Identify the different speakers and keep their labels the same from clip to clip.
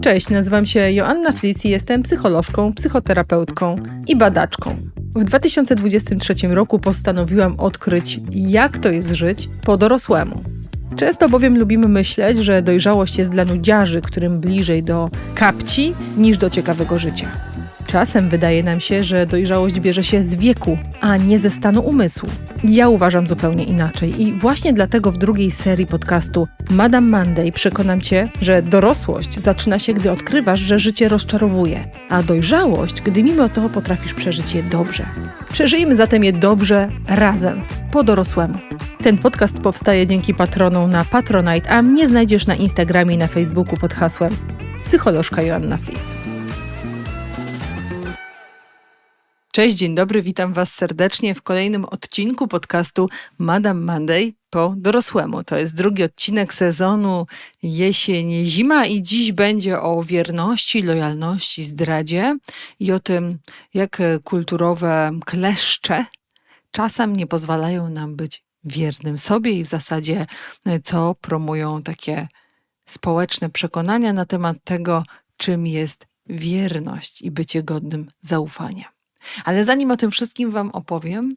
Speaker 1: Cześć, nazywam się Joanna Flis i jestem psycholożką, psychoterapeutką i badaczką. W 2023 roku postanowiłam odkryć, jak to jest żyć po dorosłemu. Często bowiem lubimy myśleć, że dojrzałość jest dla nudziarzy, którym bliżej do kapci niż do ciekawego życia. Czasem wydaje nam się, że dojrzałość bierze się z wieku, a nie ze stanu umysłu. Ja uważam zupełnie inaczej i właśnie dlatego w drugiej serii podcastu Madame Monday przekonam cię, że dorosłość zaczyna się, gdy odkrywasz, że życie rozczarowuje, a dojrzałość, gdy mimo to potrafisz przeżyć je dobrze. Przeżyjmy zatem je dobrze razem, po dorosłemu. Ten podcast powstaje dzięki patronom na Patronite, a mnie znajdziesz na Instagramie i na Facebooku pod hasłem psycholożka Joanna Flis. Cześć, dzień dobry, witam Was serdecznie w kolejnym odcinku podcastu Madame Monday po dorosłemu. To jest drugi odcinek sezonu jesień-zima i dziś będzie o wierności, lojalności, zdradzie i o tym, jak kulturowe kleszcze czasem nie pozwalają nam być wiernym sobie i w zasadzie co promują takie społeczne przekonania na temat tego, czym jest wierność i bycie godnym zaufania. Ale zanim o tym wszystkim Wam opowiem,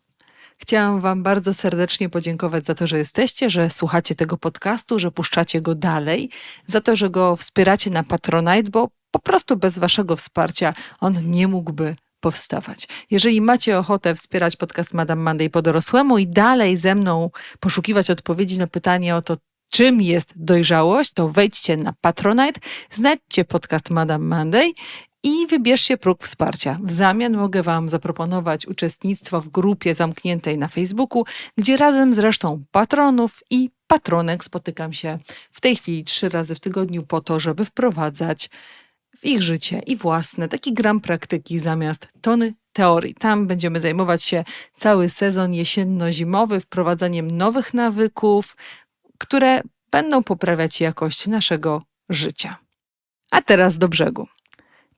Speaker 1: chciałam Wam bardzo serdecznie podziękować za to, że jesteście, że słuchacie tego podcastu, że puszczacie go dalej, za to, że go wspieracie na Patronite, bo po prostu bez Waszego wsparcia on nie mógłby powstawać. Jeżeli macie ochotę wspierać podcast Madame Monday po dorosłemu i dalej ze mną poszukiwać odpowiedzi na pytanie o to, czym jest dojrzałość, to wejdźcie na Patronite, znajdźcie podcast Madame Monday i wybierzcie próg wsparcia. W zamian mogę Wam zaproponować uczestnictwo w grupie zamkniętej na Facebooku, gdzie razem z resztą patronów i patronek spotykam się w tej chwili trzy razy w tygodniu po to, żeby wprowadzać w ich życie i własne taki gram praktyki zamiast tony teorii. Tam będziemy zajmować się cały sezon jesienno-zimowy wprowadzaniem nowych nawyków, które będą poprawiać jakość naszego życia. A teraz do brzegu.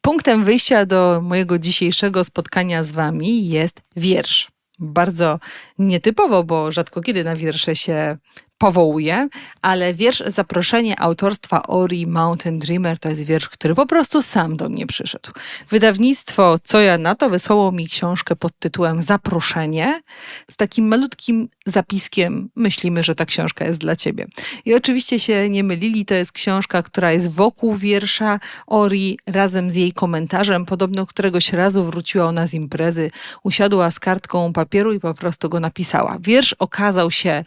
Speaker 1: Punktem wyjścia do mojego dzisiejszego spotkania z Wami jest wiersz. Bardzo nietypowo, bo rzadko kiedy na wiersze się powołuje, ale wiersz Zaproszenie autorstwa Ori Mountain Dreamer to jest wiersz, który po prostu sam do mnie przyszedł. Wydawnictwo Co ja na to wysłało mi książkę pod tytułem Zaproszenie z takim malutkim zapiskiem myślimy, że ta książka jest dla ciebie. I oczywiście się nie mylili, to jest książka, która jest wokół wiersza Ori razem z jej komentarzem. Podobno któregoś razu wróciła ona z imprezy, usiadła z kartką papieru i po prostu go napisała. Wiersz okazał się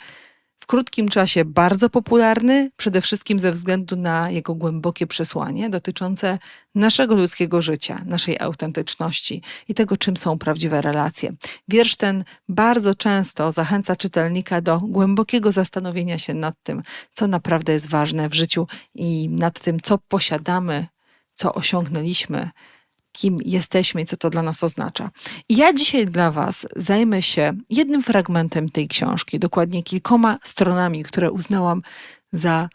Speaker 1: w krótkim czasie bardzo popularny, przede wszystkim ze względu na jego głębokie przesłanie dotyczące naszego ludzkiego życia, naszej autentyczności i tego, czym są prawdziwe relacje. Wiersz ten bardzo często zachęca czytelnika do głębokiego zastanowienia się nad tym, co naprawdę jest ważne w życiu i nad tym, co posiadamy, co osiągnęliśmy kim jesteśmy i co to dla nas oznacza. I ja dzisiaj dla Was zajmę się jednym fragmentem tej książki, dokładnie kilkoma stronami, które uznałam za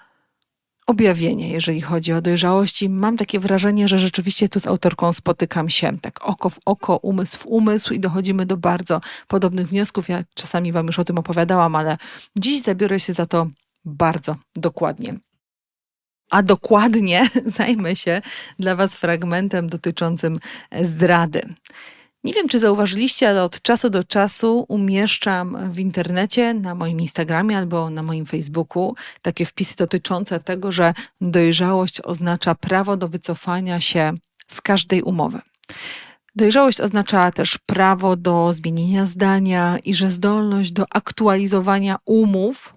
Speaker 1: objawienie, jeżeli chodzi o dojrzałość. I mam takie wrażenie, że rzeczywiście tu z autorką spotykam się tak oko w oko, umysł w umysł i dochodzimy do bardzo podobnych wniosków. Ja czasami Wam już o tym opowiadałam, ale dziś zabiorę się za to bardzo dokładnie a dokładnie zajmę się dla Was fragmentem dotyczącym zdrady. Nie wiem, czy zauważyliście, ale od czasu do czasu umieszczam w internecie, na moim Instagramie albo na moim Facebooku takie wpisy dotyczące tego, że dojrzałość oznacza prawo do wycofania się z każdej umowy. Dojrzałość oznacza też prawo do zmienienia zdania i że zdolność do aktualizowania umów,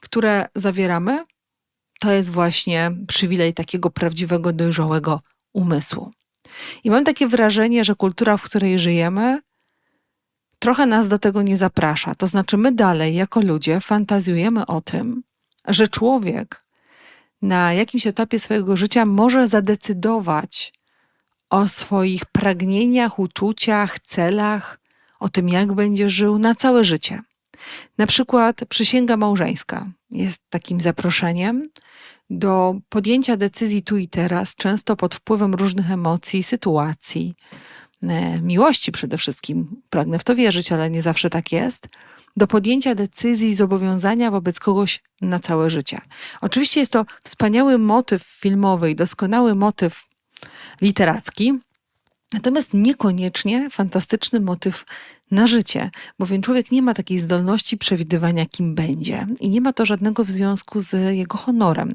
Speaker 1: które zawieramy, to jest właśnie przywilej takiego prawdziwego, dojrzałego umysłu. I mam takie wrażenie, że kultura, w której żyjemy, trochę nas do tego nie zaprasza. To znaczy, my dalej, jako ludzie, fantazjujemy o tym, że człowiek na jakimś etapie swojego życia może zadecydować o swoich pragnieniach, uczuciach, celach, o tym, jak będzie żył na całe życie. Na przykład przysięga małżeńska jest takim zaproszeniem do podjęcia decyzji tu i teraz, często pod wpływem różnych emocji, sytuacji, e, miłości przede wszystkim. Pragnę w to wierzyć, ale nie zawsze tak jest. do podjęcia decyzji i zobowiązania wobec kogoś na całe życie. Oczywiście jest to wspaniały motyw filmowy i doskonały motyw literacki, Natomiast niekoniecznie fantastyczny motyw na życie, bowiem człowiek nie ma takiej zdolności przewidywania, kim będzie, i nie ma to żadnego związku z jego honorem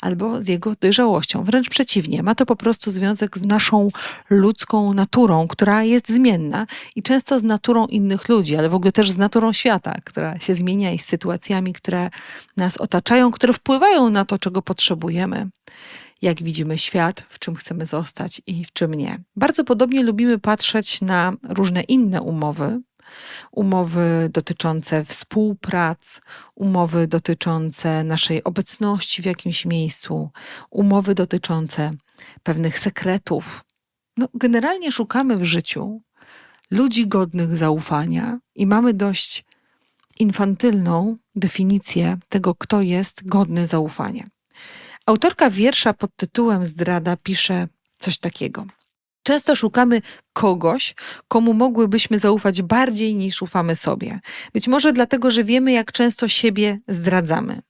Speaker 1: albo z jego dojrzałością. Wręcz przeciwnie, ma to po prostu związek z naszą ludzką naturą, która jest zmienna i często z naturą innych ludzi, ale w ogóle też z naturą świata, która się zmienia i z sytuacjami, które nas otaczają, które wpływają na to, czego potrzebujemy jak widzimy świat, w czym chcemy zostać i w czym nie. Bardzo podobnie lubimy patrzeć na różne inne umowy, umowy dotyczące współprac, umowy dotyczące naszej obecności w jakimś miejscu, umowy dotyczące pewnych sekretów. No, generalnie szukamy w życiu ludzi godnych zaufania i mamy dość infantylną definicję tego, kto jest godny zaufania. Autorka wiersza pod tytułem Zdrada pisze coś takiego. Często szukamy kogoś, komu mogłybyśmy zaufać bardziej niż ufamy sobie. Być może dlatego, że wiemy, jak często siebie zdradzamy.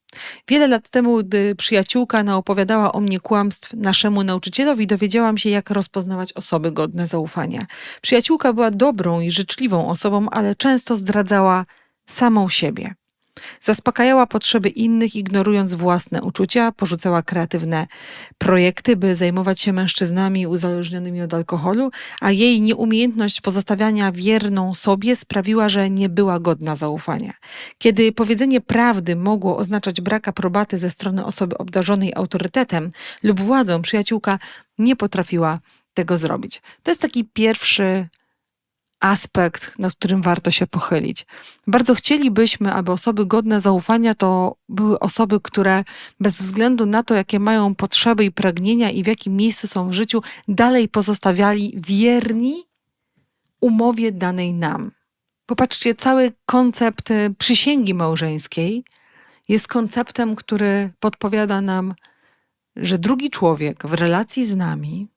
Speaker 1: Wiele lat temu, gdy przyjaciółka naopowiadała o mnie kłamstw naszemu nauczycielowi, dowiedziałam się, jak rozpoznawać osoby godne zaufania. Przyjaciółka była dobrą i życzliwą osobą, ale często zdradzała samą siebie. Zaspokajała potrzeby innych, ignorując własne uczucia, porzucała kreatywne projekty, by zajmować się mężczyznami uzależnionymi od alkoholu, a jej nieumiejętność pozostawiania wierną sobie sprawiła, że nie była godna zaufania. Kiedy powiedzenie prawdy mogło oznaczać brak aprobaty ze strony osoby obdarzonej autorytetem lub władzą, przyjaciółka nie potrafiła tego zrobić. To jest taki pierwszy aspekt, nad którym warto się pochylić. Bardzo chcielibyśmy, aby osoby godne zaufania to były osoby, które bez względu na to, jakie mają potrzeby i pragnienia i w jakim miejscu są w życiu, dalej pozostawiali wierni umowie danej nam. Popatrzcie, cały koncept y, przysięgi małżeńskiej jest konceptem, który podpowiada nam, że drugi człowiek w relacji z nami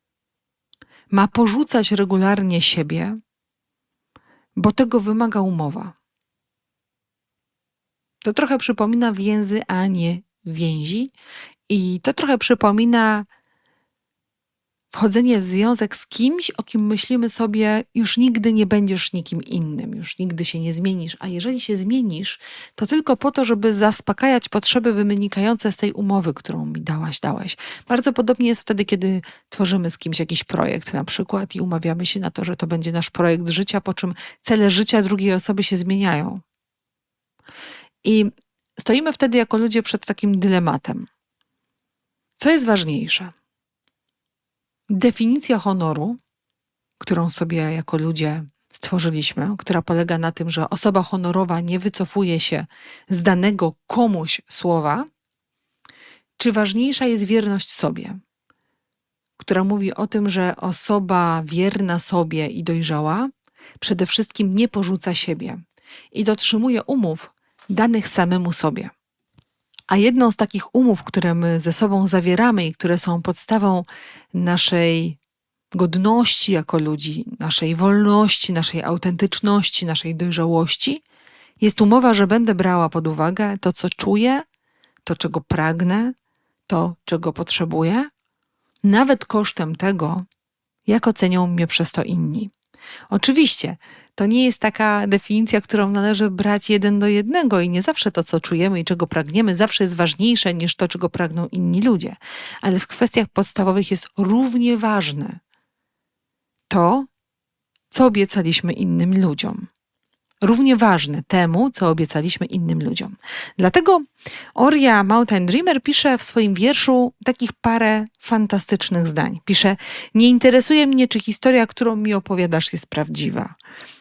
Speaker 1: ma porzucać regularnie siebie, bo tego wymaga umowa. To trochę przypomina więzy, a nie więzi, i to trochę przypomina wchodzenie w związek z kimś, o kim myślimy sobie, już nigdy nie będziesz nikim innym, już nigdy się nie zmienisz. A jeżeli się zmienisz, to tylko po to, żeby zaspokajać potrzeby wynikające z tej umowy, którą mi dałaś, dałeś. Bardzo podobnie jest wtedy, kiedy tworzymy z kimś jakiś projekt na przykład i umawiamy się na to, że to będzie nasz projekt życia, po czym cele życia drugiej osoby się zmieniają. I stoimy wtedy jako ludzie przed takim dylematem. Co jest ważniejsze? Definicja honoru, którą sobie jako ludzie stworzyliśmy, która polega na tym, że osoba honorowa nie wycofuje się z danego komuś słowa, czy ważniejsza jest wierność sobie, która mówi o tym, że osoba wierna sobie i dojrzała przede wszystkim nie porzuca siebie i dotrzymuje umów danych samemu sobie. A jedną z takich umów, które my ze sobą zawieramy i które są podstawą naszej godności jako ludzi, naszej wolności, naszej autentyczności, naszej dojrzałości, jest umowa, że będę brała pod uwagę to, co czuję, to, czego pragnę, to, czego potrzebuję, nawet kosztem tego, jak ocenią mnie przez to inni. Oczywiście, to nie jest taka definicja, którą należy brać jeden do jednego i nie zawsze to, co czujemy i czego pragniemy, zawsze jest ważniejsze niż to, czego pragną inni ludzie. Ale w kwestiach podstawowych jest równie ważne to, co obiecaliśmy innym ludziom równie ważny temu, co obiecaliśmy innym ludziom. Dlatego Oria Mountain Dreamer pisze w swoim wierszu takich parę fantastycznych zdań. Pisze: Nie interesuje mnie, czy historia, którą mi opowiadasz, jest prawdziwa.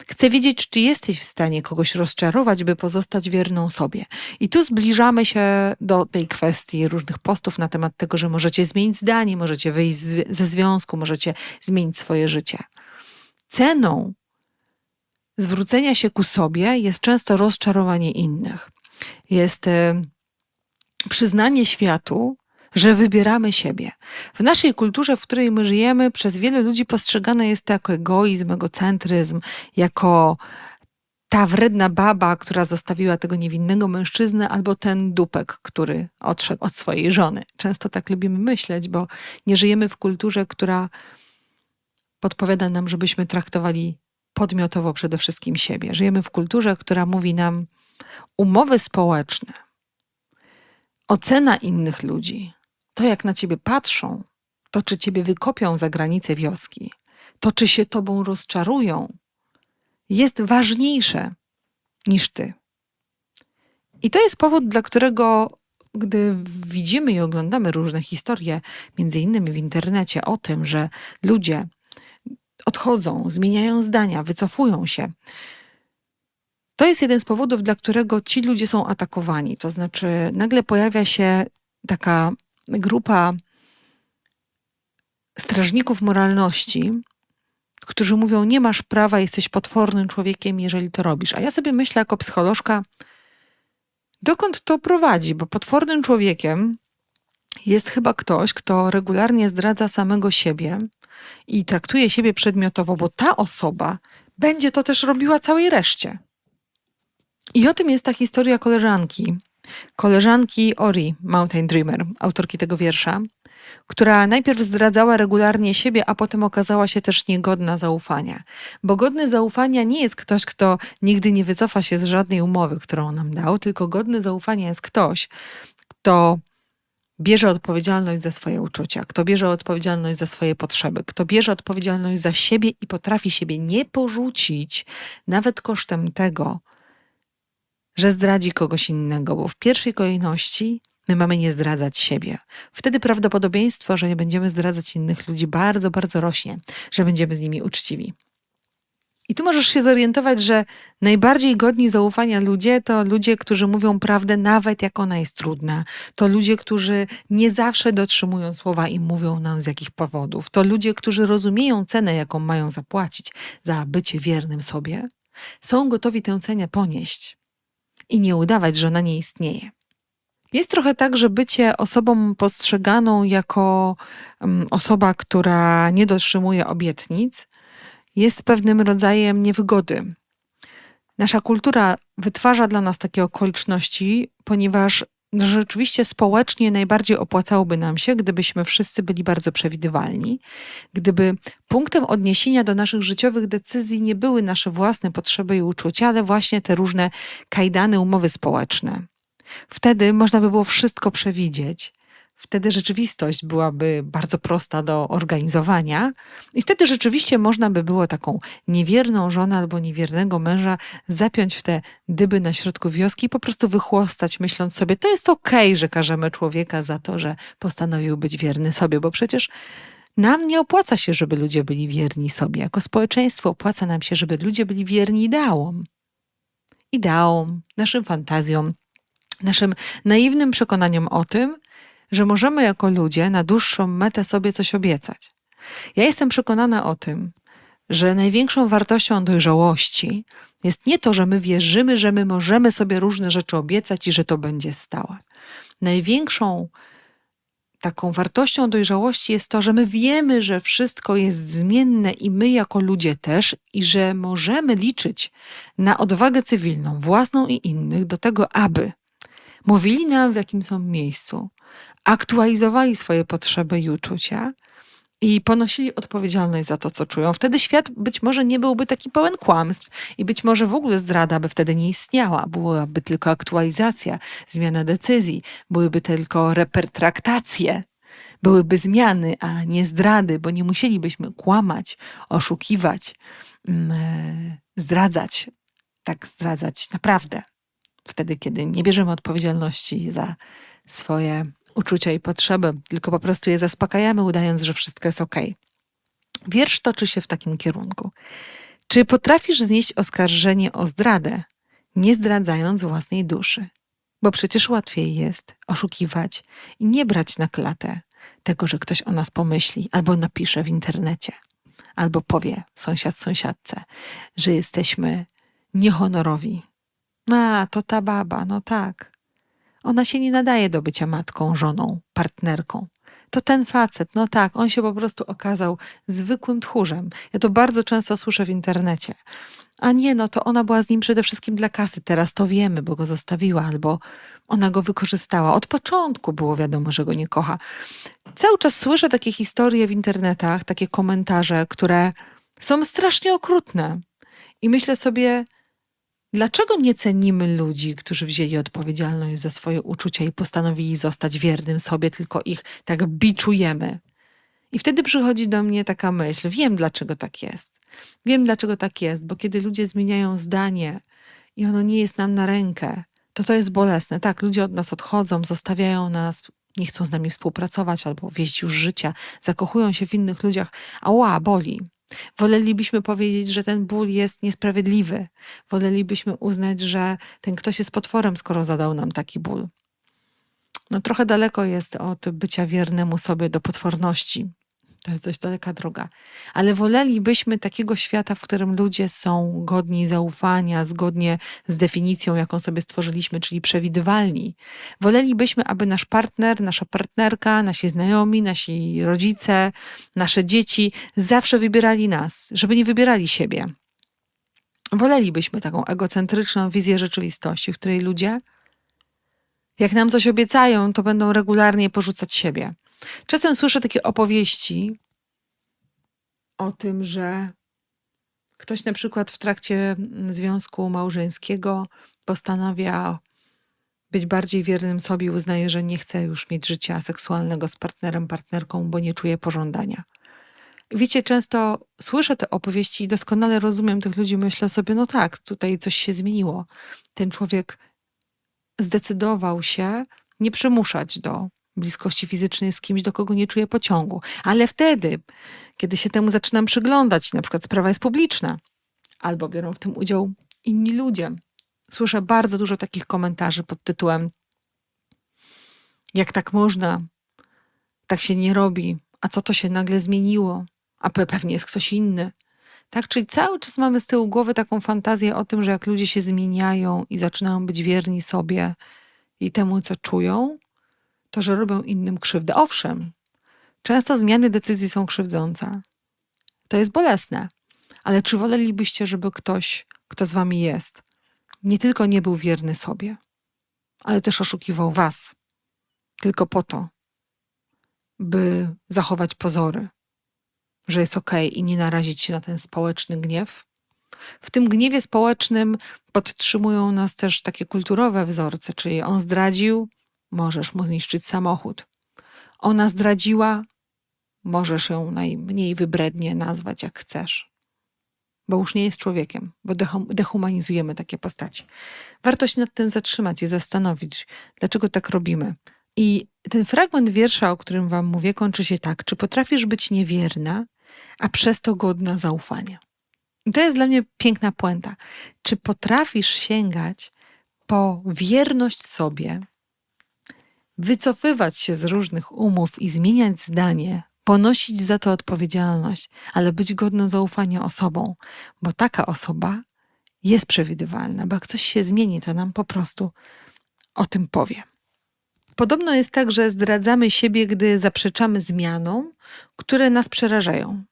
Speaker 1: Chcę wiedzieć, czy jesteś w stanie kogoś rozczarować, by pozostać wierną sobie. I tu zbliżamy się do tej kwestii różnych postów na temat tego, że możecie zmienić zdanie, możecie wyjść ze związku, możecie zmienić swoje życie. Ceną zwrócenia się ku sobie jest często rozczarowanie innych. Jest e, przyznanie światu, że wybieramy siebie. W naszej kulturze, w której my żyjemy, przez wielu ludzi postrzegane jest to jako egoizm, egocentryzm, jako ta wredna baba, która zostawiła tego niewinnego mężczyznę, albo ten dupek, który odszedł od swojej żony. Często tak lubimy myśleć, bo nie żyjemy w kulturze, która podpowiada nam, żebyśmy traktowali podmiotowo przede wszystkim siebie. Żyjemy w kulturze, która mówi nam umowy społeczne, ocena innych ludzi, to jak na ciebie patrzą, to czy ciebie wykopią za granicę wioski, to czy się tobą rozczarują, jest ważniejsze niż ty. I to jest powód, dla którego, gdy widzimy i oglądamy różne historie, między innymi w internecie, o tym, że ludzie odchodzą, zmieniają zdania, wycofują się, to jest jeden z powodów, dla którego ci ludzie są atakowani. To znaczy, nagle pojawia się taka grupa strażników moralności, którzy mówią: Nie masz prawa, jesteś potwornym człowiekiem, jeżeli to robisz. A ja sobie myślę, jako psycholożka, dokąd to prowadzi? Bo potwornym człowiekiem jest chyba ktoś, kto regularnie zdradza samego siebie i traktuje siebie przedmiotowo, bo ta osoba będzie to też robiła całej reszcie. I o tym jest ta historia koleżanki. Koleżanki Ori, Mountain Dreamer, autorki tego wiersza, która najpierw zdradzała regularnie siebie, a potem okazała się też niegodna zaufania. Bo godny zaufania nie jest ktoś, kto nigdy nie wycofa się z żadnej umowy, którą nam dał, tylko godny zaufania jest ktoś, kto bierze odpowiedzialność za swoje uczucia, kto bierze odpowiedzialność za swoje potrzeby, kto bierze odpowiedzialność za siebie i potrafi siebie nie porzucić, nawet kosztem tego, że zdradzi kogoś innego, bo w pierwszej kolejności my mamy nie zdradzać siebie. Wtedy prawdopodobieństwo, że nie będziemy zdradzać innych ludzi, bardzo, bardzo rośnie, że będziemy z nimi uczciwi. I tu możesz się zorientować, że najbardziej godni zaufania ludzie to ludzie, którzy mówią prawdę, nawet jak ona jest trudna. To ludzie, którzy nie zawsze dotrzymują słowa i mówią nam z jakich powodów. To ludzie, którzy rozumieją cenę, jaką mają zapłacić za bycie wiernym sobie. Są gotowi tę cenę ponieść i nie udawać, że ona nie istnieje. Jest trochę tak, że bycie osobą postrzeganą jako um, osoba, która nie dotrzymuje obietnic, jest pewnym rodzajem niewygody. Nasza kultura wytwarza dla nas takie okoliczności, ponieważ rzeczywiście społecznie najbardziej opłacałoby nam się, gdybyśmy wszyscy byli bardzo przewidywalni, gdyby punktem odniesienia do naszych życiowych decyzji nie były nasze własne potrzeby i uczucia, ale właśnie te różne kajdany, umowy społeczne. Wtedy można by było wszystko przewidzieć. Wtedy rzeczywistość byłaby bardzo prosta do organizowania, i wtedy rzeczywiście można by było taką niewierną żonę albo niewiernego męża zapiąć w te dyby na środku wioski i po prostu wychłostać, myśląc sobie, to jest okej, okay, że karzemy człowieka za to, że postanowił być wierny sobie, bo przecież nam nie opłaca się, żeby ludzie byli wierni sobie. Jako społeczeństwo opłaca nam się, żeby ludzie byli wierni ideałom. Ideałom, naszym fantazjom, naszym naiwnym przekonaniom o tym, że możemy jako ludzie na dłuższą metę sobie coś obiecać. Ja jestem przekonana o tym, że największą wartością dojrzałości jest nie to, że my wierzymy, że my możemy sobie różne rzeczy obiecać i że to będzie stałe. Największą taką wartością dojrzałości jest to, że my wiemy, że wszystko jest zmienne i my jako ludzie też, i że możemy liczyć na odwagę cywilną, własną i innych, do tego, aby mówili nam, w jakim są miejscu, aktualizowali swoje potrzeby i uczucia i ponosili odpowiedzialność za to, co czują. Wtedy świat być może nie byłby taki pełen kłamstw i być może w ogóle zdrada by wtedy nie istniała. Byłaby tylko aktualizacja, zmiana decyzji, byłyby tylko repertraktacje. Byłyby zmiany, a nie zdrady, bo nie musielibyśmy kłamać, oszukiwać, mm, e, zdradzać, tak zdradzać naprawdę. Wtedy, kiedy nie bierzemy odpowiedzialności za swoje uczucia i potrzeby, tylko po prostu je zaspokajamy, udając, że wszystko jest ok. Wiersz toczy się w takim kierunku. Czy potrafisz znieść oskarżenie o zdradę, nie zdradzając własnej duszy? Bo przecież łatwiej jest oszukiwać i nie brać na klatę tego, że ktoś o nas pomyśli albo napisze w internecie, albo powie sąsiad sąsiadce, że jesteśmy niehonorowi. A, to ta baba, no tak. Ona się nie nadaje do bycia matką, żoną, partnerką. to ten facet, no tak, on się po prostu okazał zwykłym tchórzem. Ja to bardzo często słyszę w internecie. A nie, no to ona była z nim przede wszystkim dla kasy, teraz to wiemy, bo go zostawiła, albo ona go wykorzystała. Od początku było wiadomo, że go nie kocha. Cały czas słyszę takie historie w internetach, takie komentarze, które są strasznie okrutne. I myślę sobie, dlaczego nie cenimy ludzi, którzy wzięli odpowiedzialność za swoje uczucia i postanowili zostać wiernym sobie, tylko ich tak biczujemy. I wtedy przychodzi do mnie taka myśl, wiem dlaczego tak jest. Wiem dlaczego tak jest, bo kiedy ludzie zmieniają zdanie i ono nie jest nam na rękę, to to jest bolesne. Tak, ludzie od nas odchodzą, zostawiają nas, nie chcą z nami współpracować albo wieść już życia, zakochują się w innych ludziach. Ała, boli. Wolelibyśmy powiedzieć, że ten ból jest niesprawiedliwy. Wolelibyśmy uznać, że ten ktoś jest potworem, skoro zadał nam taki ból. No trochę daleko jest od bycia wiernemu sobie do potworności. To jest dość daleka droga. Ale wolelibyśmy takiego świata, w którym ludzie są godni zaufania, zgodnie z definicją, jaką sobie stworzyliśmy, czyli przewidywalni. Wolelibyśmy, aby nasz partner, nasza partnerka, nasi znajomi, nasi rodzice, nasze dzieci zawsze wybierali nas, żeby nie wybierali siebie. Wolelibyśmy taką egocentryczną wizję rzeczywistości, w której ludzie, jak nam coś obiecają, to będą regularnie porzucać siebie. Czasem słyszę takie opowieści o tym, że ktoś na przykład w trakcie związku małżeńskiego postanawia być bardziej wiernym sobie uznaje, że nie chce już mieć życia seksualnego z partnerem, partnerką, bo nie czuje pożądania. Wiecie, często słyszę te opowieści i doskonale rozumiem tych ludzi. Myślę sobie, no tak, tutaj coś się zmieniło. Ten człowiek zdecydował się nie przymuszać do bliskości fizycznej z kimś, do kogo nie czuję pociągu. Ale wtedy, kiedy się temu zaczynam przyglądać, na przykład sprawa jest publiczna, albo biorą w tym udział inni ludzie, słyszę bardzo dużo takich komentarzy pod tytułem: Jak tak można? Tak się nie robi. A co to się nagle zmieniło? A pewnie jest ktoś inny. Tak, czyli cały czas mamy z tyłu głowy taką fantazję o tym, że jak ludzie się zmieniają i zaczynają być wierni sobie i temu, co czują, to, że robią innym krzywdę. Owszem, często zmiany decyzji są krzywdzące. To jest bolesne. Ale czy wolelibyście, żeby ktoś, kto z wami jest, nie tylko nie był wierny sobie, ale też oszukiwał was, tylko po to, by zachować pozory, że jest ok i nie narazić się na ten społeczny gniew? W tym gniewie społecznym podtrzymują nas też takie kulturowe wzorce, czyli on zdradził, możesz mu zniszczyć samochód. Ona zdradziła, możesz ją najmniej wybrednie nazwać jak chcesz. Bo już nie jest człowiekiem, bo dehumanizujemy takie postaci. Warto się nad tym zatrzymać i zastanowić, dlaczego tak robimy. I ten fragment wiersza, o którym Wam mówię, kończy się tak: Czy potrafisz być niewierna, a przez to godna zaufania? I to jest dla mnie piękna puenta. Czy potrafisz sięgać po wierność sobie, wycofywać się z różnych umów i zmieniać zdanie, ponosić za to odpowiedzialność, ale być godną zaufania osobą, bo taka osoba jest przewidywalna, bo jak coś się zmieni, to nam po prostu o tym powie. Podobno jest tak, że zdradzamy siebie, gdy zaprzeczamy zmianom, które nas przerażają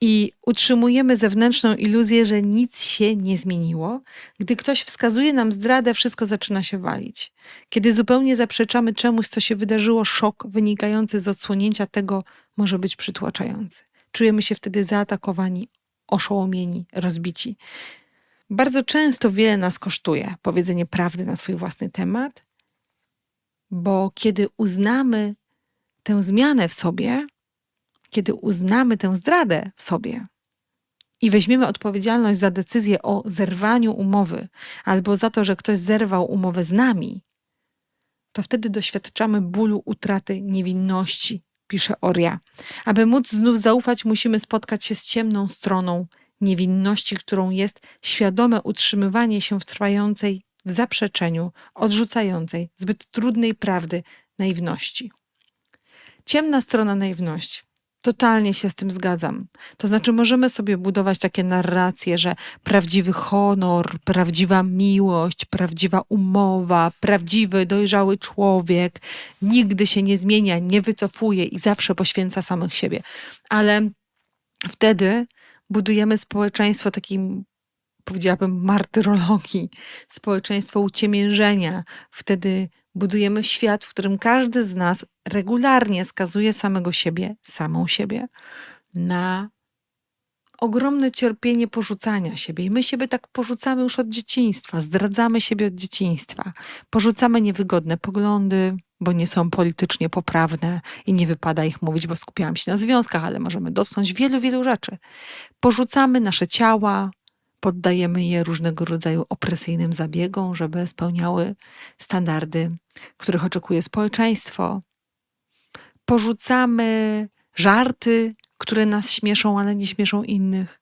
Speaker 1: i utrzymujemy zewnętrzną iluzję, że nic się nie zmieniło. Gdy ktoś wskazuje nam zdradę, wszystko zaczyna się walić. Kiedy zupełnie zaprzeczamy czemuś, co się wydarzyło, szok wynikający z odsłonięcia tego może być przytłaczający. Czujemy się wtedy zaatakowani, oszołomieni, rozbici. Bardzo często wiele nas kosztuje powiedzenie prawdy na swój własny temat, bo kiedy uznamy tę zmianę w sobie, kiedy uznamy tę zdradę w sobie i weźmiemy odpowiedzialność za decyzję o zerwaniu umowy albo za to, że ktoś zerwał umowę z nami, to wtedy doświadczamy bólu utraty niewinności, pisze Oria. Aby móc znów zaufać, musimy spotkać się z ciemną stroną niewinności, którą jest świadome utrzymywanie się w trwającej w zaprzeczeniu, odrzucającej zbyt trudnej prawdy naiwności. Ciemna strona naiwności. Totalnie się z tym zgadzam. To znaczy, możemy sobie budować takie narracje, że prawdziwy honor, prawdziwa miłość, prawdziwa umowa, prawdziwy, dojrzały człowiek nigdy się nie zmienia, nie wycofuje i zawsze poświęca samych siebie. Ale wtedy budujemy społeczeństwo takim, powiedziałabym, martyrologii, społeczeństwo uciemiężenia. Wtedy budujemy świat, w którym każdy z nas regularnie skazuje samego siebie, samą siebie na ogromne cierpienie porzucania siebie. I my siebie tak porzucamy już od dzieciństwa, zdradzamy siebie od dzieciństwa, porzucamy niewygodne poglądy, bo nie są politycznie poprawne i nie wypada ich mówić, bo skupiałam się na związkach, ale możemy dotknąć wielu, wielu rzeczy. Porzucamy nasze ciała, poddajemy je różnego rodzaju opresyjnym zabiegom, żeby spełniały standardy, których oczekuje społeczeństwo. Porzucamy żarty, które nas śmieszą, ale nie śmieszą innych.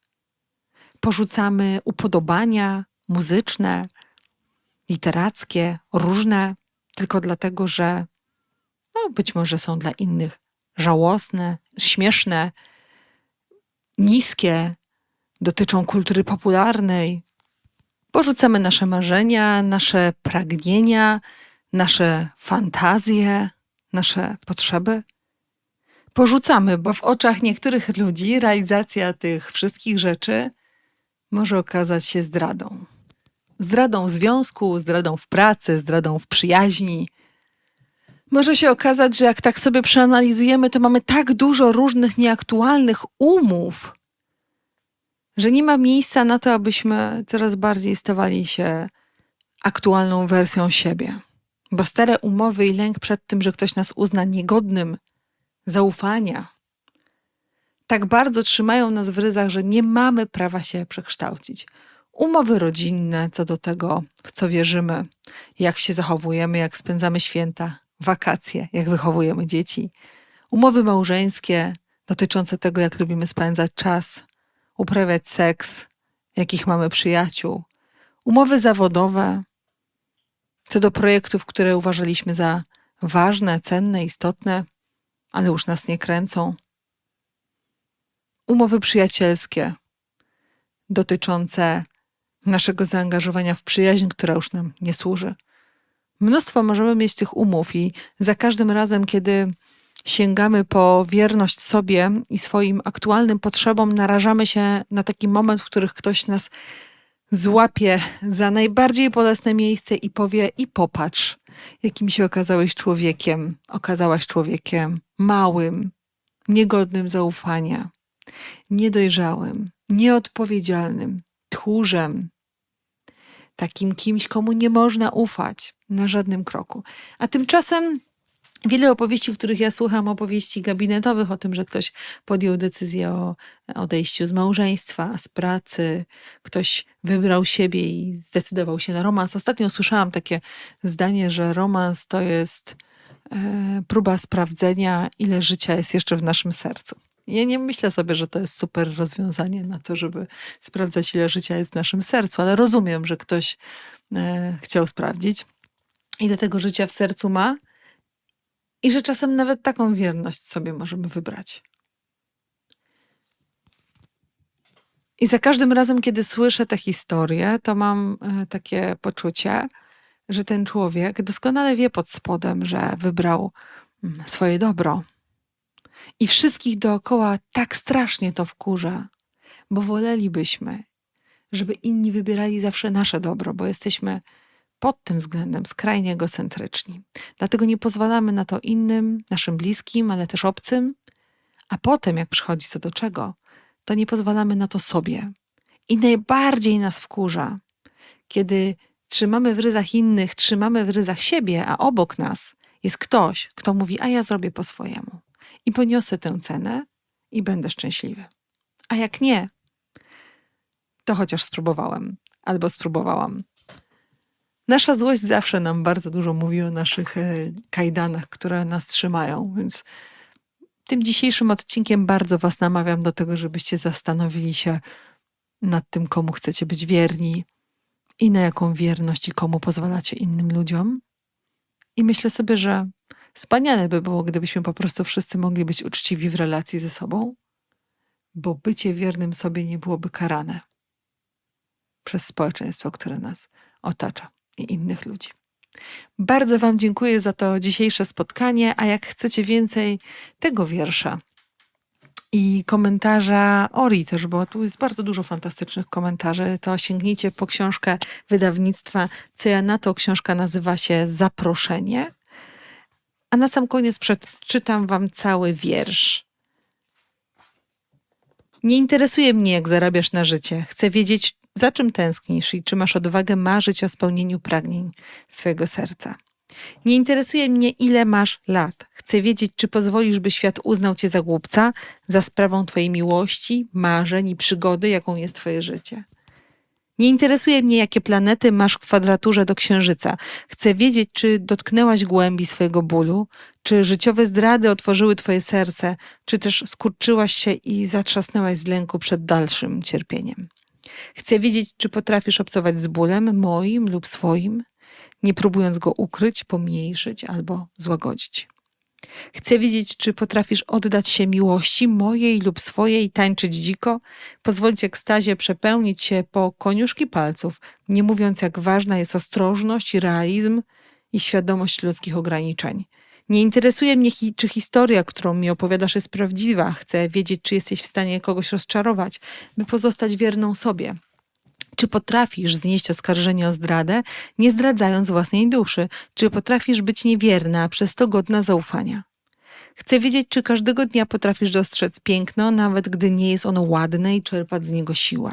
Speaker 1: Porzucamy upodobania muzyczne, literackie, różne, tylko dlatego, że no, być może są dla innych żałosne, śmieszne, niskie, dotyczą kultury popularnej. Porzucamy nasze marzenia, nasze pragnienia, nasze fantazje, nasze potrzeby. Porzucamy, bo w oczach niektórych ludzi realizacja tych wszystkich rzeczy może okazać się zdradą. Zdradą w związku, zdradą w pracy, zdradą w przyjaźni. Może się okazać, że jak tak sobie przeanalizujemy, to mamy tak dużo różnych nieaktualnych umów, że nie ma miejsca na to, abyśmy coraz bardziej stawali się aktualną wersją siebie. Bo stare umowy i lęk przed tym, że ktoś nas uzna niegodnym zaufania, tak bardzo trzymają nas w ryzach, że nie mamy prawa się przekształcić. Umowy rodzinne co do tego, w co wierzymy, jak się zachowujemy, jak spędzamy święta, wakacje, jak wychowujemy dzieci. Umowy małżeńskie dotyczące tego, jak lubimy spędzać czas, uprawiać seks, jakich mamy przyjaciół, umowy zawodowe, co do projektów, które uważaliśmy za ważne, cenne, istotne, ale już nas nie kręcą. Umowy przyjacielskie dotyczące naszego zaangażowania w przyjaźń, która już nam nie służy. Mnóstwo możemy mieć tych umów, i za każdym razem, kiedy sięgamy po wierność sobie i swoim aktualnym potrzebom, narażamy się na taki moment, w którym ktoś nas złapie za najbardziej bolesne miejsce i powie: I popatrz, jakim się okazałeś człowiekiem, okazałaś człowiekiem małym, niegodnym zaufania, niedojrzałym, nieodpowiedzialnym, tchórzem, takim kimś, komu nie można ufać na żadnym kroku. A tymczasem Wiele opowieści, których ja słucham, opowieści gabinetowych o tym, że ktoś podjął decyzję o odejściu z małżeństwa, z pracy, ktoś wybrał siebie i zdecydował się na romans. Ostatnio słyszałam takie zdanie, że romans to jest e, próba sprawdzenia, ile życia jest jeszcze w naszym sercu. Ja nie myślę sobie, że to jest super rozwiązanie na to, żeby sprawdzać, ile życia jest w naszym sercu, ale rozumiem, że ktoś e, chciał sprawdzić, ile tego życia w sercu ma i że czasem nawet taką wierność sobie możemy wybrać. I za każdym razem, kiedy słyszę tę historię, to mam e, takie poczucie, że ten człowiek doskonale wie pod spodem, że wybrał mm, swoje dobro. I wszystkich dookoła tak strasznie to wkurza, bo wolelibyśmy, żeby inni wybierali zawsze nasze dobro, bo jesteśmy pod tym względem skrajnie egocentryczni. Dlatego nie pozwalamy na to innym, naszym bliskim, ale też obcym, a potem, jak przychodzi to do czego, to nie pozwalamy na to sobie. I najbardziej nas wkurza, kiedy trzymamy w ryzach innych, trzymamy w ryzach siebie, a obok nas jest ktoś, kto mówi: A ja zrobię po swojemu i poniosę tę cenę i będę szczęśliwy. A jak nie, to chociaż spróbowałem albo spróbowałam. Nasza złość zawsze nam bardzo dużo mówi o naszych e, kajdanach, które nas trzymają, więc tym dzisiejszym odcinkiem bardzo Was namawiam do tego, żebyście zastanowili się nad tym, komu chcecie być wierni i na jaką wierność i komu pozwalacie innym ludziom. I myślę sobie, że Wspaniale by było, gdybyśmy po prostu wszyscy mogli być uczciwi w relacji ze sobą, bo bycie wiernym sobie nie byłoby karane przez społeczeństwo, które nas otacza i innych ludzi. Bardzo Wam dziękuję za to dzisiejsze spotkanie, a jak chcecie więcej tego wiersza i komentarza Ori też, bo tu jest bardzo dużo fantastycznych komentarzy, to sięgnijcie po książkę wydawnictwa Co ja na to. Książka nazywa się Zaproszenie. A na sam koniec przeczytam Wam cały wiersz. Nie interesuje mnie, jak zarabiasz na życie. Chcę wiedzieć, za czym tęsknisz i czy masz odwagę marzyć o spełnieniu pragnień swojego serca. Nie interesuje mnie, ile masz lat. Chcę wiedzieć, czy pozwolisz, by świat uznał cię za głupca za sprawą twojej miłości, marzeń i przygody, jaką jest twoje życie. Nie interesuje mnie, jakie planety masz w kwadraturze do księżyca. Chcę wiedzieć, czy dotknęłaś głębi swojego bólu, czy życiowe zdrady otworzyły twoje serce, czy też skurczyłaś się i zatrzasnęłaś z lęku przed dalszym cierpieniem. Chcę wiedzieć, czy potrafisz obcować z bólem moim lub swoim, nie próbując go ukryć, pomniejszyć albo złagodzić. Chcę wiedzieć, czy potrafisz oddać się miłości mojej lub swojej, tańczyć dziko, pozwolić ekstazie przepełnić się po koniuszki palców, nie mówiąc, jak ważna jest ostrożność, realizm i świadomość ludzkich ograniczeń. Nie interesuje mnie, hi- czy historia, którą mi opowiadasz, jest prawdziwa. Chcę wiedzieć, czy jesteś w stanie kogoś rozczarować, by pozostać wierną sobie. Czy potrafisz znieść oskarżenie o zdradę, nie zdradzając własnej duszy? Czy potrafisz być niewierna, a przez to godna zaufania? Chcę wiedzieć, czy każdego dnia potrafisz dostrzec piękno, nawet gdy nie jest ono ładne i czerpać z niego siłę.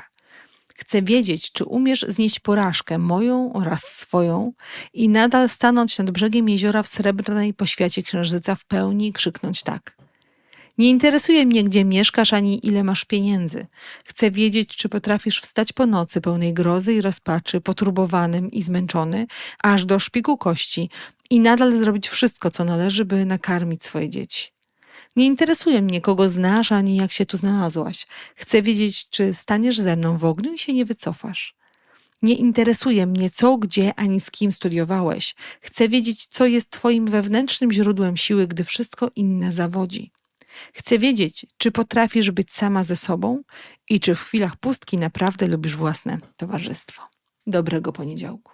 Speaker 1: Chcę wiedzieć, czy umiesz znieść porażkę moją oraz swoją i nadal stanąć nad brzegiem jeziora w srebrnej poświacie księżyca w pełni i krzyknąć tak. Nie interesuje mnie, gdzie mieszkasz, ani ile masz pieniędzy. Chcę wiedzieć, czy potrafisz wstać po nocy pełnej grozy i rozpaczy, poturbowanym i zmęczony, aż do szpiku kości i nadal zrobić wszystko, co należy, by nakarmić swoje dzieci. Nie interesuje mnie, kogo znasz, ani jak się tu znalazłaś. Chcę wiedzieć, czy staniesz ze mną w ogniu i się nie wycofasz. Nie interesuje mnie, co, gdzie, ani z kim studiowałeś. Chcę wiedzieć, co jest Twoim wewnętrznym źródłem siły, gdy wszystko inne zawodzi. Chcę wiedzieć, czy potrafisz być sama ze sobą i czy w chwilach pustki naprawdę lubisz własne towarzystwo. Dobrego poniedziałku.